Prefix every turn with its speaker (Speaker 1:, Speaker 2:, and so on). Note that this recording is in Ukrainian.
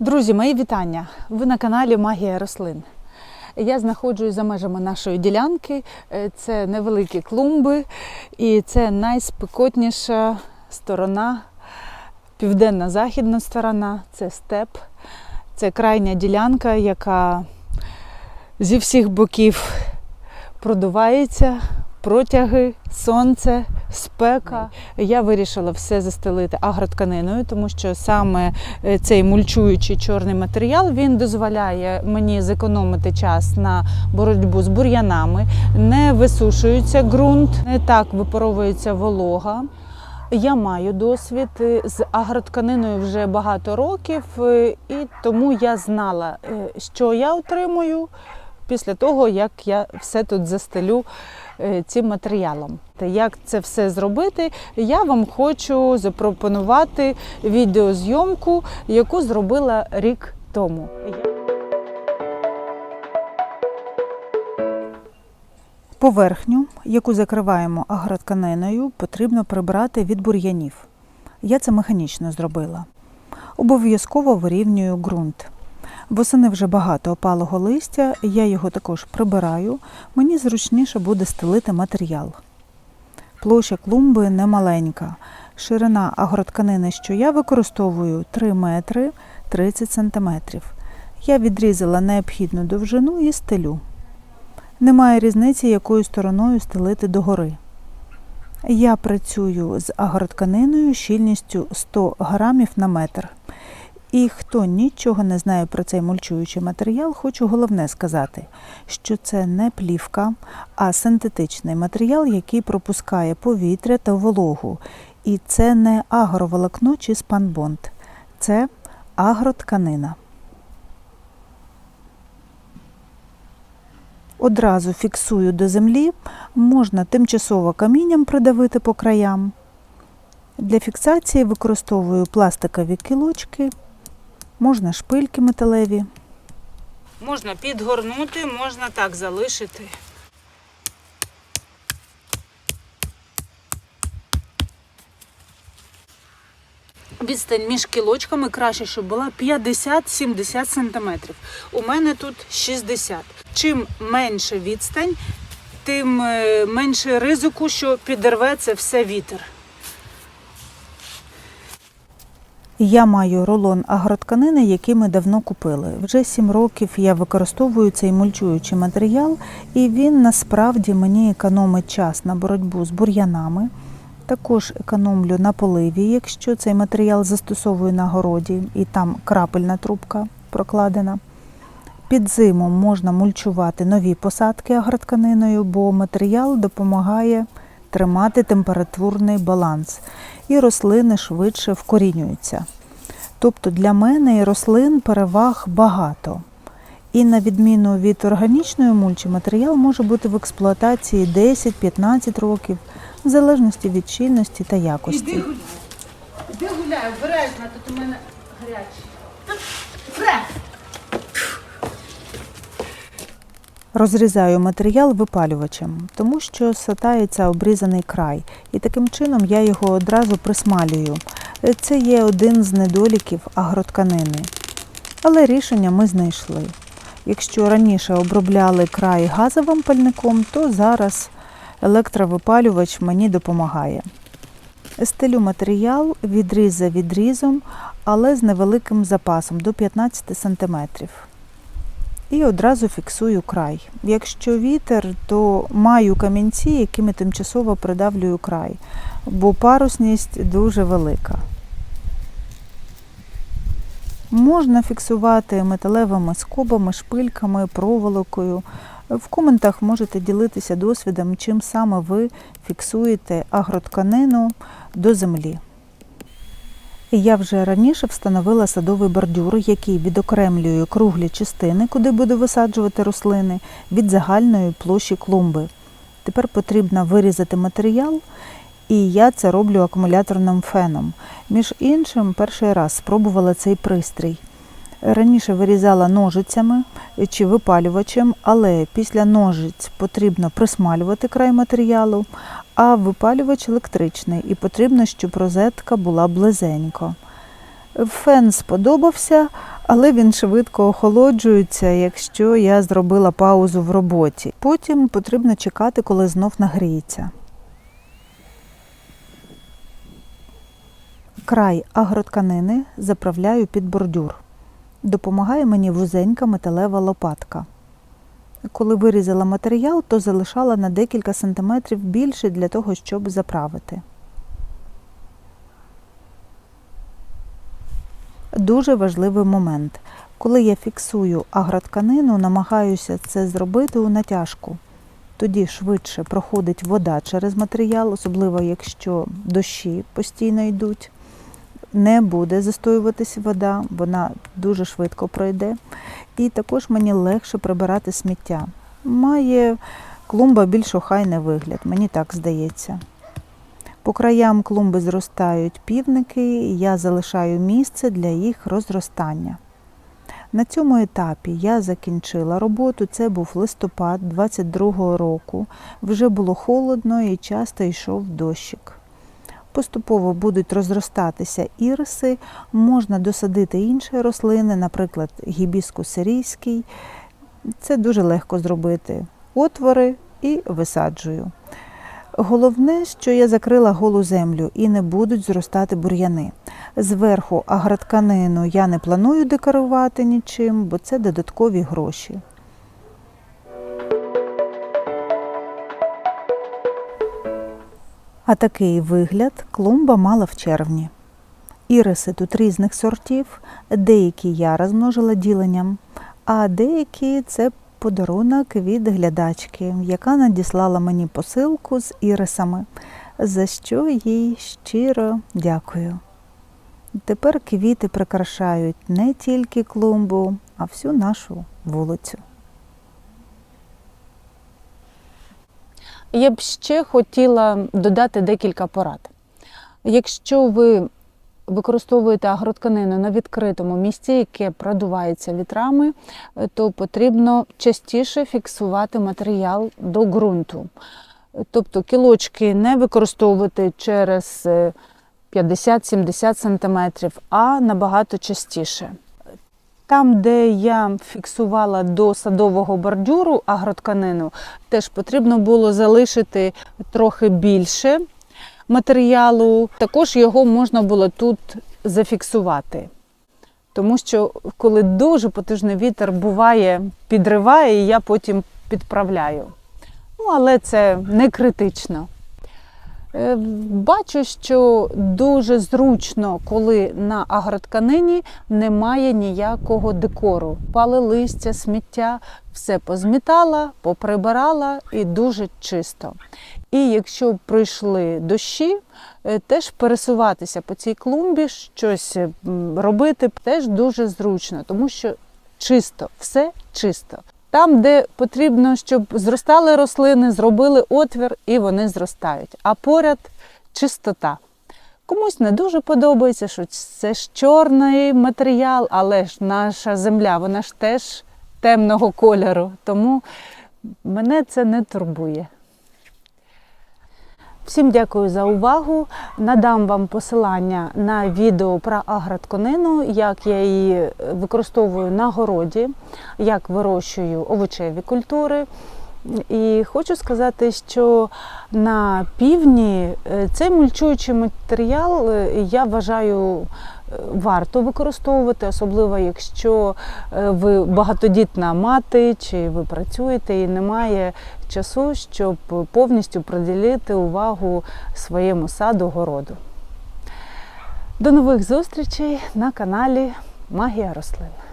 Speaker 1: Друзі, мої вітання! Ви на каналі Магія рослин. Я знаходжусь за межами нашої ділянки. Е, Це невеликі клумби, і це найспекотніша сторона, південна західна сторона, це степ. Це крайня ділянка, яка зі всіх боків продувається, протяги, сонце, спека. Я вирішила все застелити агротканиною, тому що саме е, цей мульчуючий чорний матеріал він дозволяє мені зекономити час на боротьбу з бур'янами, не висушується ґрунт, не так випаровується волога. Я маю досвід е, з агротканиною вже багато років, е, і тому я знала, що я отримую після того, як я все тут застелю е, цим матеріалом. Та Як це все зробити, я вам хочу запропонувати відеозйомку, яку зробила рік тому. Поверхню, яку закриваємо агротканиною, потрібно прибрати від бур'янів. Я це механічно зробила. Обов'язково вирівнюю ґрунт. Восени вже багато опалого листя, я його також прибираю. Мені зручніше буде стелити матеріал. Площа клумби немаленька. Ширина агротканини, що я використовую 3 метри 30 сантиметрів. Я відрізала необхідну довжину і стелю. Немає різниці, якою стороною стелити догори. Я працюю з агротканиною щільністю 100 грамів на метр. І хто нічого не знає про цей мульчуючий матеріал, хочу головне сказати, що це не плівка, а синтетичний матеріал, який пропускає повітря та вологу. І це не агроволокно чи спанбонд, це агротканина. Одразу фіксую до землі, можна тимчасово камінням придавити по краям. Для фіксації використовую пластикові кілочки, можна шпильки металеві. Можна підгорнути, можна так залишити. Відстань між кілочками краще, щоб була 50-70 см. У мене тут 60. Чим менше відстань, тим е, менше ризику, що підірве це все вітер. Я маю рулон агротканини, який ми давно купили. Вже 7 років я використовую цей мульчуючий матеріал, і він насправді мені економить час на боротьбу з бур'янами. Також економлю на поливі, якщо цей матеріал застосовую на городі, і там крапельна трубка прокладена. Під зиму можна мульчувати нові посадки агротканиною, бо матеріал допомагає тримати температурний баланс, і рослини швидше вкорінюються. Тобто для мене рослин переваг багато. І на відміну від органічної мульчі, матеріал може бути в експлуатації 10-15 років, в залежності від щільності та якості.
Speaker 2: Іди гуляй. Іди гуляй, обережно, тут у мене гарячий.
Speaker 1: Розрізаю матеріал випалювачем, тому що сатається обрізаний край, і таким чином я його одразу присмалюю. Це є один з недоліків агротканини. Але рішення ми знайшли. Якщо раніше обробляли край газовим пальником, то зараз електровипалювач мені допомагає. Стелю матеріал відріз за відрізом, але з невеликим запасом до 15 см. І одразу фіксую край. Якщо вітер, то маю камінці, якими тимчасово придавлюю край, бо парусність дуже велика. Можна фіксувати металевими скобами, шпильками, проволокою. В коментах можете ділитися досвідом, чим саме ви фіксуєте агротканину до землі. Я вже раніше встановила садовий бордюр, який відокремлює круглі частини, куди буду висаджувати рослини, від загальної площі клумби. Тепер потрібно вирізати матеріал, і я це роблю акумуляторним феном. Між іншим, перший раз спробувала цей пристрій. Раніше вирізала ножицями чи випалювачем, але після ножиць потрібно присмалювати край матеріалу, а випалювач електричний і потрібно, щоб розетка була близенько.
Speaker 2: Фен сподобався, але він швидко охолоджується, якщо я зробила паузу в роботі. Потім потрібно чекати, коли знов нагріється. Край агротканини заправляю під бордюр. Допомагає мені вузенька металева лопатка. Коли вирізала матеріал, то залишала на декілька сантиметрів більше для того, щоб заправити. Дуже важливий момент. Коли я фіксую агротканину, намагаюся це зробити у натяжку. Тоді швидше проходить вода через матеріал, особливо якщо дощі постійно йдуть. Не буде застоюватись вода, вона дуже швидко пройде. І також мені легше прибирати сміття. Має клумба більш охайний вигляд, мені так здається. По краям клумби зростають півники, і я залишаю місце для їх розростання. На цьому етапі я закінчила роботу. Це був листопад 22-го року. Вже було холодно і часто йшов дощик. Поступово будуть розростатися іриси, можна досадити інші рослини, наприклад, гібіскус сирійський. Це дуже легко зробити. Отвори і висаджую. Головне, що я закрила голу землю і не будуть зростати бур'яни. Зверху агротканину я не планую декорувати нічим, бо це додаткові гроші. А такий вигляд клумба мала в червні. Іриси тут різних сортів, деякі я розмножила діленням, а деякі це подарунок від глядачки, яка надіслала мені посилку з ірисами, за що їй щиро дякую. Тепер квіти прикрашають не тільки клумбу, а всю нашу вулицю.
Speaker 1: Я б ще хотіла додати декілька порад. Якщо ви використовуєте агротканину на відкритому місці, яке продувається вітрами, е, то потрібно частіше фіксувати матеріал до ґрунту. Тобто кілочки не використовувати через е, 50-70 см, а набагато частіше. Там, де я фіксувала до садового бордюру агротканину, теж потрібно було залишити трохи більше матеріалу. Також його можна було тут зафіксувати. Тому що коли дуже потужний вітер буває, підриває, і я потім підправляю. Ну, але це не критично. Е, Бачу, що дуже зручно, коли на агротканині немає ніякого декору. Пали листя, сміття, все позмітала, поприбирала і дуже чисто. І якщо прийшли дощі, е, теж пересуватися по цій клумбі, щось робити теж дуже зручно, тому що чисто, все чисто. Там, де потрібно, щоб зростали рослини, зробили отвір і вони зростають. А поряд чистота. Комусь не дуже подобається, що це ж чорний матеріал, але ж наша земля, вона ж теж темного кольору. Тому мене це не турбує. Всім дякую за увагу. Надам вам посилання на відео про агротканину, як я її використовую на городі, як вирощую овочеві культури. І хочу сказати, що на півдні е, цей мульчуючий матеріал е, я вважаю е, варто використовувати, особливо якщо е, ви багатодітна мати чи ви працюєте і немає часу, щоб повністю приділити увагу своєму саду городу. До нових зустрічей на каналі Магія рослин.